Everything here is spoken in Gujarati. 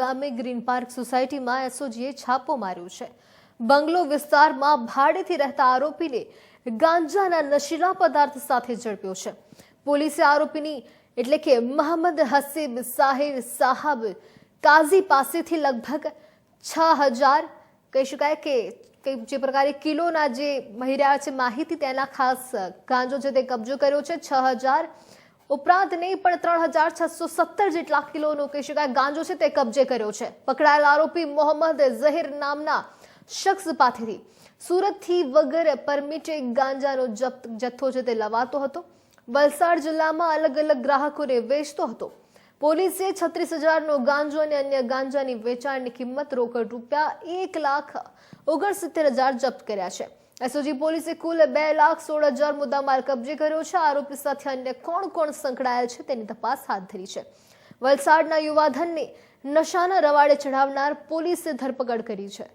ગામે ગ્રીન પાર્ક સોસાયટીમાં એસઓજીએ છાપો માર્યો છે. બંગલો વિસ્તારમાં ભાડેથી રહેતા આરોપીને ગાંજાના નશીલા પદાર્થ સાથે ઝડપ્યો છે. પોલીસે આરોપીની, એટલે કે મોહમ્મદ હસીબ સાહિર સાહબ કાઝી પાસેથી લગભગ છ હજાર, કહી શકાય કે જે પ્રકારે કિલોના જે મળી છે માહિતી તેના ખાસ ગાંજો છે તે કબજો કર્યો છે. છ હજાર ઉપરાંત નહીં પણ ત્રણ હજાર છસો સત્તર જેટલા કિલોનો કહી શકાય. ગાંજો છે તે કબજે કર્યો છે. પકડાયેલ આરોપી મોહમ્મદ ઝહીર નામના શખ્સ પાસેથી સુરતથી વગર પરમિટે ગાંજાનો જપ્ત જથ્થો છે તે લવાતો હતો. વલસાડ જિલ્લામાં અલગ અલગ ગ્રાહકોને વેચતો હતો. પોલીસે છત્રીસ હજારનો ગાંજો અને અન્ય ગાંજાની વેચાણની કિંમત રોકડ રૂપિયા એક લાખ ઓગણસિત્તેર હજાર જપ્ત કર્યા છે. એસઓજી પોલીસે કુલ બે લાખ સોળ હજાર મુદ્દામાલ કબજે કર્યો છે. આરોપી સાથે અન્ય કોણ કોણ સંકળાયેલ છે તેની તપાસ હાથ ધરી છે. વલસાડના યુવાધનને નશાના રવાડે ચઢાવનાર પોલીસે ધરપકડ કરી છે.